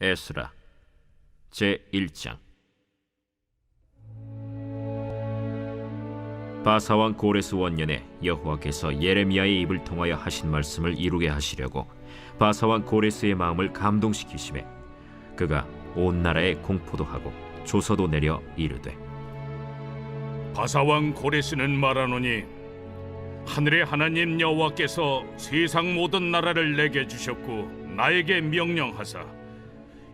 에스라 제 1장. 바사왕 고레스 원년에 여호와께서 예레미야의 입을 통하여 하신 말씀을 이루게 하시려고 바사왕 고레스의 마음을 감동시키심에 그가 온 나라에 공포도 하고 조서도 내려 이르되 바사왕 고레스는 말하노니 하늘의 하나님 여호와께서 세상 모든 나라를 내게 주셨고 나에게 명령하사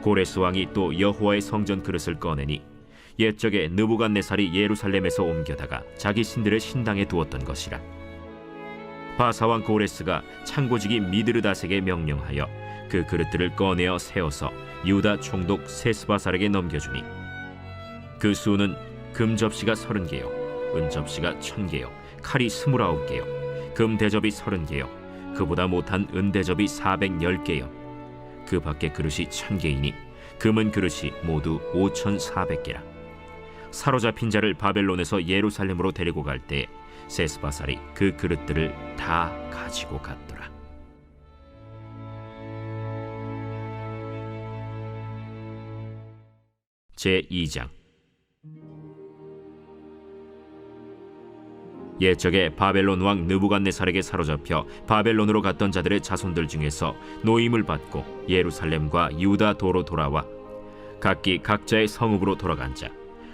고레스 왕이 또 여호와의 성전 그릇을 꺼내니 옛적에 느부갓네살이 예루살렘에서 옮겨다가 자기 신들의 신당에 두었던 것이라. 바사왕 고레스가 창고지기 미드르다색에 명령하여 그 그릇들을 꺼내어 세워서 유다 총독 세스바살에게 넘겨주니 그 수는 금 접시가 서른 개요 은 접시가 천 개요 칼이 스물아홉 개요 금 대접이 서른 개요 그보다 못한 은 대접이 사백열 개요 그 밖에 그릇이 천 개이니 금은 그릇이 모두 오천사백 개라 사로잡힌 자를 바벨론에서 예루살렘으로 데리고 갈 때 세스바살이 그 그릇들을 다 가지고 갔더라. 제 2장 옛적에 바벨론 왕 느부갓네살에게 사로잡혀 바벨론으로 갔던 자들의 자손들 중에서 노임을 받고 예루살렘과 유다 도로 돌아와 각기 각자의 성읍으로 돌아간 자.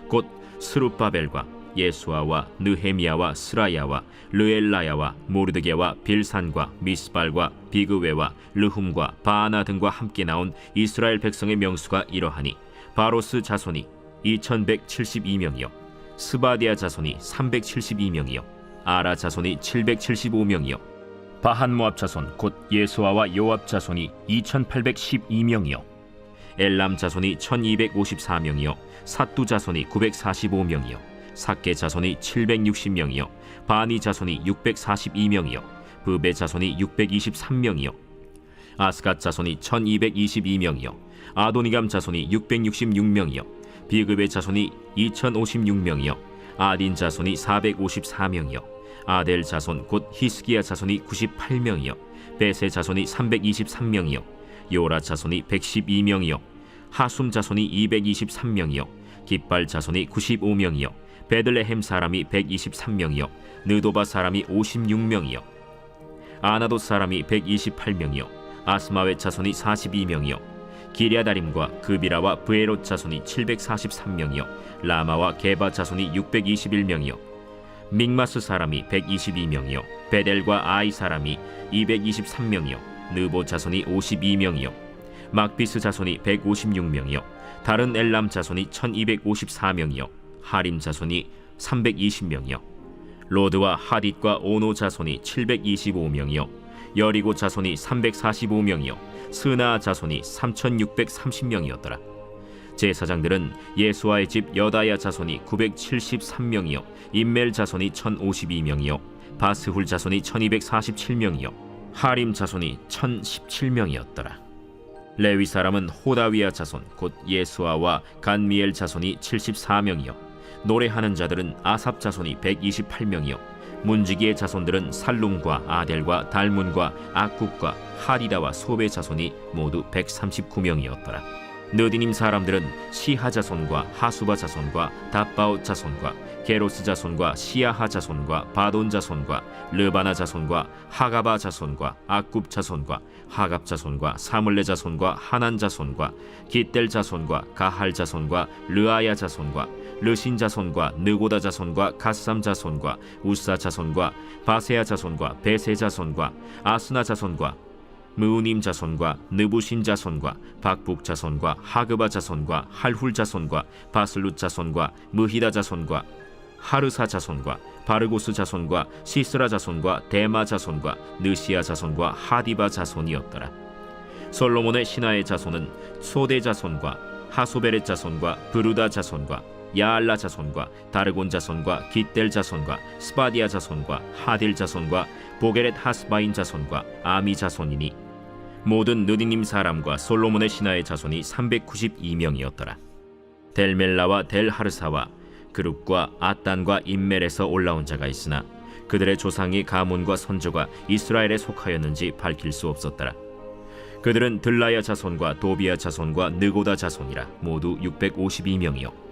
곧 스룹바벨과 예수아와 느헤미야와 스라야와 르엘라야와 모르드게와 빌산과 미스발과 비그웨와 르훔과 바하나 등과 함께 나온 이스라엘 백성의 명수가 이러하니 바로스 자손이 2172명이요 스바디아 자손이 372명이요. 아라 자손이 775명이요. 바한 모압 자손 곧 예수아와 요압 자손이 2812명이요. 엘람 자손이 1254명이요. 사뚜 자손이 945명이요. 사케 자손이 760명이요. 바니 자손이 642명이요. 브베 자손이 623명이요. 아스갓 자손이 1222명이요. 아도니감 자손이 666명이요 비급의 자손이 2056명이요. 아딘 자손이 454명이요. 아델 자손 곧 히스기야 자손이 98명이요. 베세 자손이 323명이요. 요라 자손이 112명이요. 하숨 자손이 223명이요. 깃발 자손이 95명이요. 베들레헴 사람이 123명이요. 느도바 사람이 56명이요. 아나도 사람이 128명이요. 아스마웨 자손이 42명이요 기리아다림과 그비라와 브에롯 자손이 743명이요 라마와 게바 자손이 621명이요 믹마스 사람이 122명이요 베델과 아이 사람이 223명이요 느보 자손이 52명이요 막비스 자손이 156명이요 다른 엘람 자손이 1254명이요 하림 자손이 320명이요 로드와 하딧과 오노 자손이 725명이요 여리고 자손이 345명이요 스나 자손이 3630명이었더라. 제사장들은 예수와의 집 여다야 자손이 973명이요 임멜 자손이 1052명이요 바스훌 자손이 1247명이요 하림 자손이 1017명이었더라. 레위 사람은 호다위아 자손 곧 예수아와 간미엘 자손이 74명이요 노래하는 자들은 아삽 자손이 128명이요 문지기의 자손들은 살룸과 아델과 달문과 악국과 하리다와 소베 자손이 모두 139명이었더라. 느디님 사람들은 시하 자손과 하수바 자손과 다바오 자손과 게로스 자손과 시야하 자손과 바돈 자손과 르바나 자손과 하가바 자손과 악굽 자손과 하갑 자손과 사물레 자손과 하난 자손과 기델 자손과 가할 자손과 르아야 자손과 르신 자손과 느고다 자손과 가삼 자손과 우사 자손과 바세야 자손과 베세 자손과 아스나 자손과 무우님 자손과 느부신 자손과 박북 자손과 하그바 자손과 할훌 자손과 바슬룻 자손과 무히다 자손과 하르사 자손과 바르고스 자손과 시스라 자손과 데마 자손과 느시아 자손과 하디바 자손이었더라. 솔로몬의 신하의 자손은 소대 자손과 하소베렛 자손과 브루다 자손과 야알라 자손과 다르곤 자손과 기델 자손과 스바디아 자손과 하딜 자손과 보게렛 하스바인 자손과 아미 자손이니 모든 느디님 사람과 솔로몬의 신하의 자손이 392명이었더라. 델멜라와 델하르사와 그룹과 아단과 인멜에서 올라온 자가 있으나 그들의 조상이 가문과 선조가 이스라엘에 속하였는지 밝힐 수 없었더라. 그들은 들라야 자손과 도비야 자손과 느고다 자손이라 모두 652명이요.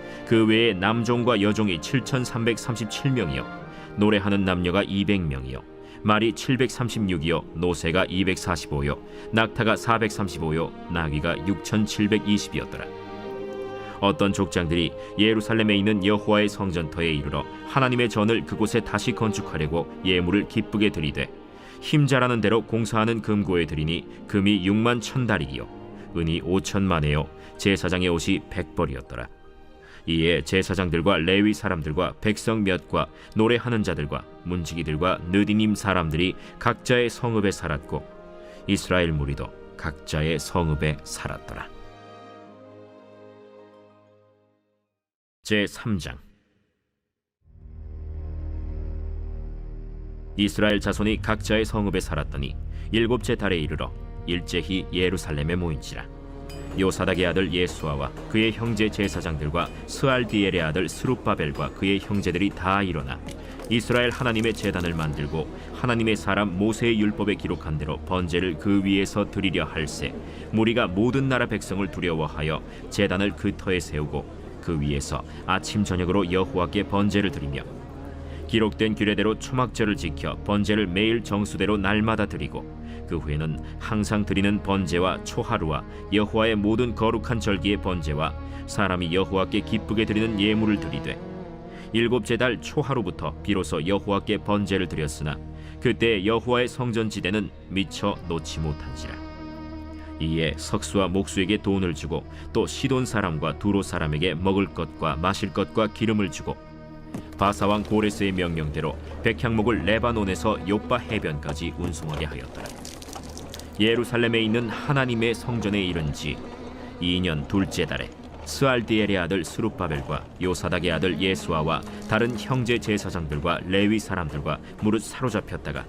그 외에 남종과 여종이 7,337명이요. 노래하는 남녀가 200명이요. 말이 736이요. 노새가 245요. 낙타가 435요. 나귀가 6,720이었더라. 어떤 족장들이 예루살렘에 있는 여호와의 성전터에 이르러 하나님의 전을 그곳에 다시 건축하려고 예물을 기쁘게 드리되 힘자라는 대로 공사하는 금고에 드리니 금이 6만 천 달이요. 은이 5천만에요. 제사장의 옷이 백벌이었더라 이에 제사장들과 레위 사람들과 백성 몇과 노래하는 자들과 문지기들과 느디님 사람들이 각자의 성읍에 살았고 이스라엘 무리도 각자의 성읍에 살았더라. 제 3장 이스라엘 자손이 각자의 성읍에 살았더니 일곱째 달에 이르러 일제히 예루살렘에 모인지라 요사닥의 아들 예수아와 그의 형제 제사장들과 스알디엘의 아들 스룹바벨과 그의 형제들이 다 일어나 이스라엘 하나님의 제단을 만들고 하나님의 사람 모세의 율법에 기록한 대로 번제를 그 위에서 드리려 할세. 무리가 모든 나라 백성을 두려워하여 제단을 그 터에 세우고 그 위에서 아침 저녁으로 여호와께 번제를 드리며 기록된 규례대로 초막절을 지켜 번제를 매일 정수대로 날마다 드리고 그 후에는 항상 드리는 번제와 초하루와 여호와의 모든 거룩한 절기의 번제와 사람이 여호와께 기쁘게 드리는 예물을 드리되 일곱째 달 초하루부터 비로소 여호와께 번제를 드렸으나 그때 여호와의 성전 지대는 미처 놓지 못한지라 이에 석수와 목수에게 돈을 주고 또 시돈 사람과 두로 사람에게 먹을 것과 마실 것과 기름을 주고 바사왕 고레스의 명령대로 백향목을 레바논에서 요바 해변까지 운송하게 하였더라. 예루살렘에 있는 하나님의 성전에 이른 지 2년 둘째 달에 스알디엘의 아들 스룹바벨과 요사닥의 아들 예수아와 다른 형제 제사장들과 레위 사람들과 무릇 사로잡혔다가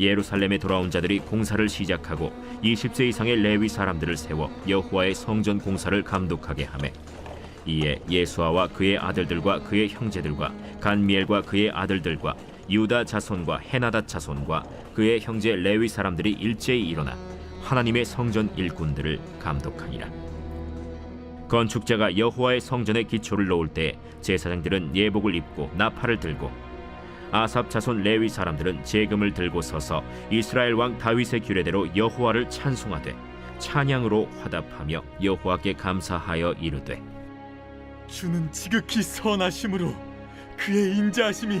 예루살렘에 돌아온 자들이 공사를 시작하고 20세 이상의 레위 사람들을 세워 여호와의 성전 공사를 감독하게 하매 이에 예수아와 그의 아들들과 그의 형제들과 간미엘과 그의 아들들과 유다 자손과 헤나다 자손과 그의 형제 레위 사람들이 일제히 일어나 하나님의 성전 일꾼들을 감독하니라. 건축자가 여호와의 성전에 기초를 놓을 때 제사장들은 예복을 입고 나팔을 들고 아삽 자손 레위 사람들은 재금을 들고 서서 이스라엘 왕 다윗의 규례대로 여호와를 찬송하되 찬양으로 화답하며 여호와께 감사하여 이르되 주는 지극히 선하심으로 그의 인자하심이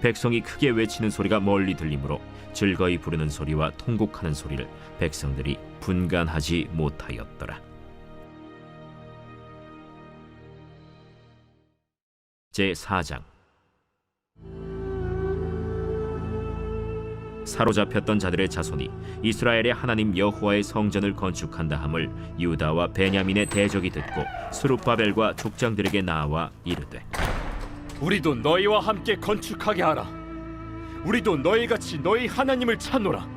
백성이 크게 외치는 소리가 멀리 들리므로 즐거이 부르는 소리와 통곡하는 소리를 백성들이 분간하지 못하였더라. 제 4장 사로잡혔던 자들의 자손이 이스라엘의 하나님 여호와의 성전을 건축한다 함을 유다와 베냐민의 대적이 듣고 스룹바벨과 족장들에게 나와 이르되 우리도 너희와 함께 건축하게 하라. 우리도 너희 같이 너희 하나님을 찾노라.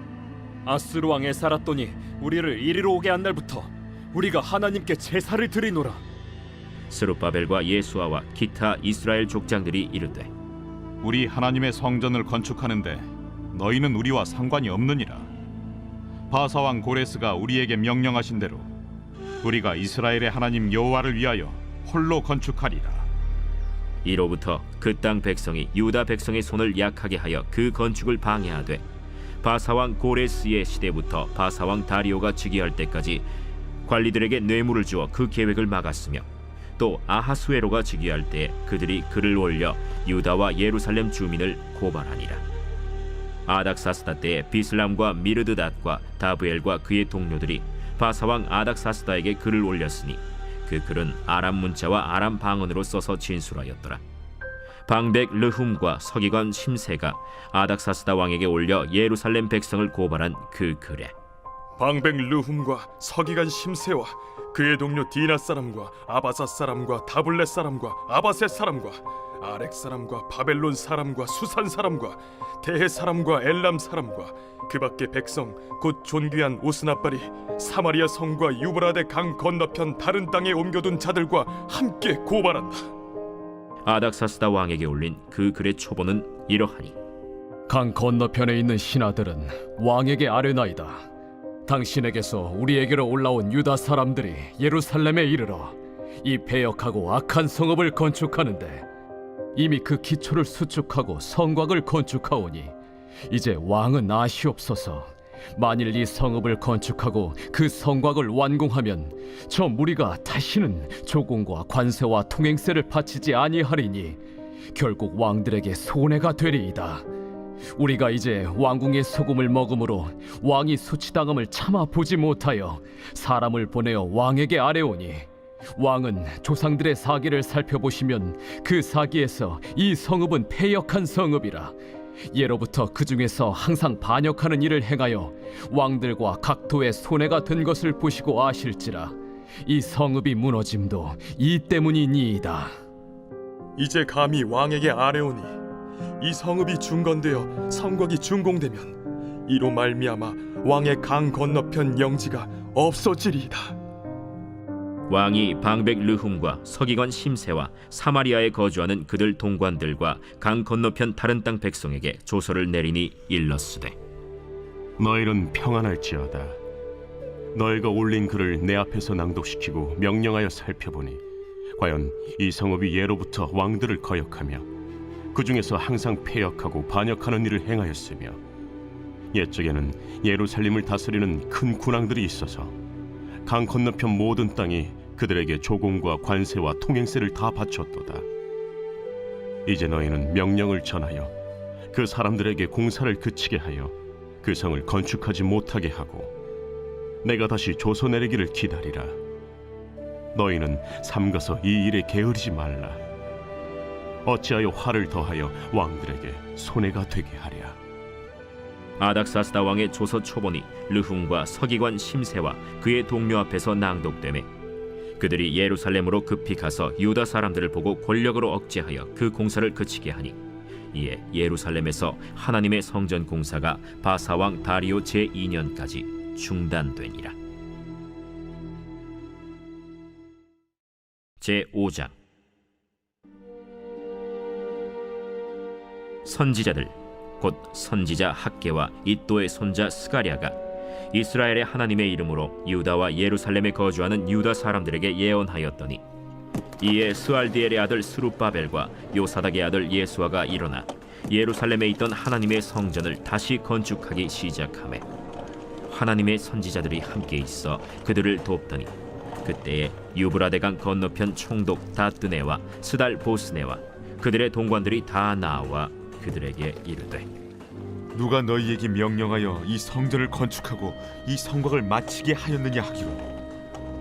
아스루 왕에 살았더니 우리를 이리로 오게 한 날부터 우리가 하나님께 제사를 드리노라. 스룹바벨과 예수아와 기타 이스라엘 족장들이 이르되 우리 하나님의 성전을 건축하는데 너희는 우리와 상관이 없느니라. 바사왕 고레스가 우리에게 명령하신 대로 우리가 이스라엘의 하나님 여호와를 위하여 홀로 건축하리라. 이로부터 그 땅 백성이 유다 백성의 손을 약하게 하여 그 건축을 방해하되 바사왕 고레스의 시대부터 바사왕 다리오가 즉위할 때까지 관리들에게 뇌물을 주어 그 계획을 막았으며 또 아하수에로가 즉위할 때 그들이 글을 올려 유다와 예루살렘 주민을 고발하니라. 아닥사스다 때에 비슬람과 미르드닷과 다브엘과 그의 동료들이 바사왕 아닥사스다에게 글을 올렸으니 그 글은 아람 문자와 아람 방언으로 써서 진술하였더라. 방백 르훔과 서기관 심세가 아닥사스다 왕에게 올려 예루살렘 백성을 고발한 그 글에 방백 르훔과 서기관 심세와 그의 동료 디나 사람과 아바사 사람과 다블렛 사람과 아바셋 사람과 아렉 사람과 바벨론 사람과 수산 사람과 대해 사람과 엘람 사람과 그 밖의 백성 곧 존귀한 오스나발이 사마리아 성과 유브라데 강 건너편 다른 땅에 옮겨둔 자들과 함께 고발한다. 아닥사스다 왕에게 올린 그 글의 초보는 이러하니 강 건너편에 있는 신하들은 왕에게 아뢰나이다. 당신에게서 우리에게로 올라온 유다 사람들이 예루살렘에 이르러 이 배역하고 악한 성읍을 건축하는데 이미 그 기초를 수축하고 성곽을 건축하오니 이제 왕은 아시옵소서 만일 이 성읍을 건축하고 그 성곽을 완공하면 저 무리가 다시는 조공과 관세와 통행세를 바치지 아니하리니 결국 왕들에게 손해가 되리이다. 우리가 이제 왕궁의 소금을 먹음으로 왕이 수치당함을 참아 보지 못하여 사람을 보내어 왕에게 아뢰오니 왕은 조상들의 사기를 살펴보시면 그 사기에서 이 성읍은 패역한 성읍이라 예로부터 그 중에서 항상 반역하는 일을 행하여 왕들과 각도의 손해가 된 것을 보시고 아실지라 이 성읍이 무너짐도 이 때문이니이다. 이제 감히 왕에게 아뢰오니 이 성읍이 중건되어 성곽이 준공되면 이로 말미암아 왕의 강 건너편 영지가 없어지리이다. 왕이 방백 르훔과 서기관 심세와 사마리아에 거주하는 그들 동관들과 강 건너편 다른 땅 백성에게 조서를 내리니 일렀으되 너희는 평안할지어다. 너희가 올린 글을 내 앞에서 낭독시키고 명령하여 살펴보니 과연 이 성읍이 예로부터 왕들을 거역하며 그 중에서 항상 패역하고 반역하는 일을 행하였으며 옛적에는 예루살렘을 다스리는 큰 군왕들이 있어서 강 건너편 모든 땅이 그들에게 조공과 관세와 통행세를 다 바쳤도다. 이제 너희는 명령을 전하여 그 사람들에게 공사를 그치게 하여 그 성을 건축하지 못하게 하고 내가 다시 조서 내리기를 기다리라. 너희는 삼가서 이 일에 게으르지 말라. 어찌하여 화를 더하여 왕들에게 손해가 되게 하랴. 아닥사스다 왕의 조서 초본이 르훔과 서기관 심세와 그의 동료 앞에서 낭독되매 그들이 예루살렘으로 급히 가서 유다 사람들을 보고 권력으로 억제하여 그 공사를 그치게 하니 이에 예루살렘에서 하나님의 성전 공사가 바사 왕 다리오 제 2년까지 중단되니라. 제 5장 선지자들 곧 선지자 학계와 이또의 손자 스가랴가 이스라엘의 하나님의 이름으로 유다와 예루살렘에 거주하는 유다 사람들에게 예언하였더니 이에 스알디엘의 아들 스룹바벨과 요사닥의 아들 예수아가 일어나 예루살렘에 있던 하나님의 성전을 다시 건축하기 시작하매 하나님의 선지자들이 함께 있어 그들을 돕더니 그때에 유브라데강 건너편 총독 다뜨네와 스달 보스네와 그들의 동관들이 다 나와 그들에게 이르되 누가 너희에게 명령하여 이 성전을 건축하고 이 성곽을 마치게 하였느냐 하기로.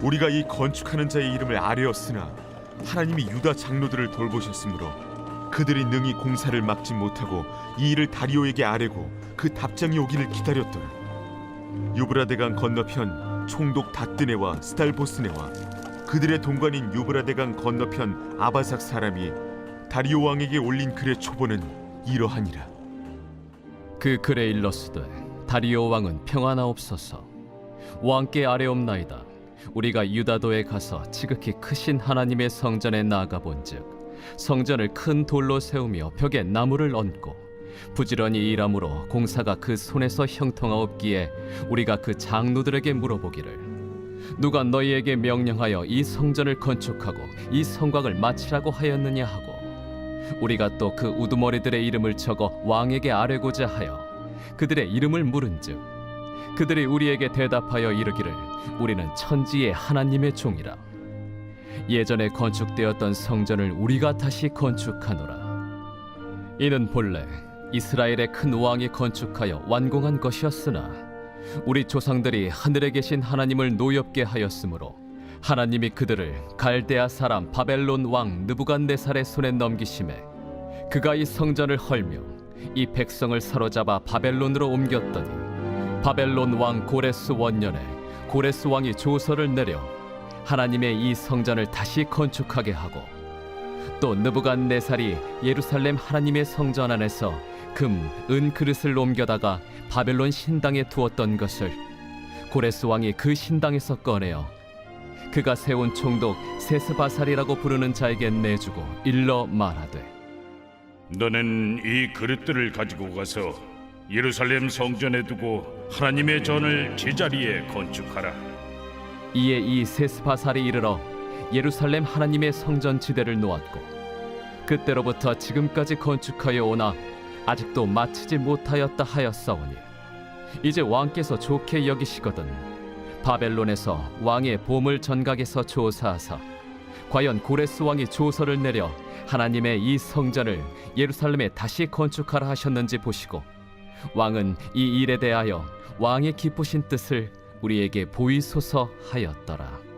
우리가 이 건축하는 자의 이름을 아뢰었으나 하나님이 유다 장로들을 돌보셨으므로 그들이 능히 공사를 막지 못하고 이 일을 다리오에게 아뢰고 그 답장이 오기를 기다렸더라. 유브라데강 건너편 총독 다뜨네와 스달보스네와 그들의 동관인 유브라데강 건너편 아바삭 사람이 다리오 왕에게 올린 글의 초본은 이러하니라 그 글에 일렀으되 다리오 왕은 평안하옵소서. 왕께 아뢰옵나이다. 우리가 유다도에 가서 지극히 크신 하나님의 성전에 나아가 본즉 성전을 큰 돌로 세우며 벽에 나무를 얹고 부지런히 일함으로 공사가 그 손에서 형통하옵기에 우리가 그 장로들에게 물어보기를 누가 너희에게 명령하여 이 성전을 건축하고 이 성곽을 마치라고 하였느냐 하고 우리가 또 그 우두머리들의 이름을 적어 왕에게 아뢰고자 하여 그들의 이름을 물은즉 그들이 우리에게 대답하여 이르기를 우리는 천지의 하나님의 종이라. 예전에 건축되었던 성전을 우리가 다시 건축하노라. 이는 본래 이스라엘의 큰 왕이 건축하여 완공한 것이었으나 우리 조상들이 하늘에 계신 하나님을 노엽게 하였으므로 하나님이 그들을 갈대아 사람 바벨론 왕 느부갓네살의 손에 넘기심에 그가 이 성전을 헐며 이 백성을 사로잡아 바벨론으로 옮겼더니 바벨론 왕 고레스 원년에 고레스 왕이 조서를 내려 하나님의 이 성전을 다시 건축하게 하고 또 느부갓네살이 예루살렘 하나님의 성전 안에서 금, 은 그릇을 옮겨다가 바벨론 신당에 두었던 것을 고레스 왕이 그 신당에서 꺼내어 그가 세운 총독 세스바살이라고 부르는 자에게 내주고 일러 말하되 너는 이 그릇들을 가지고 가서 예루살렘 성전에 두고 하나님의 전을 제자리에 건축하라. 이에 이 세스바살이 이르러 예루살렘 하나님의 성전 지대를 놓았고 그때로부터 지금까지 건축하여 오나 아직도 마치지 못하였다 하였사오니 이제 왕께서 좋게 여기시거든 바벨론에서 왕의 보물 전각에서 조사하사 과연 고레스 왕이 조서를 내려 하나님의 이 성전을 예루살렘에 다시 건축하라 하셨는지 보시고 왕은 이 일에 대하여 왕의 기쁘신 뜻을 우리에게 보이소서 하였더라.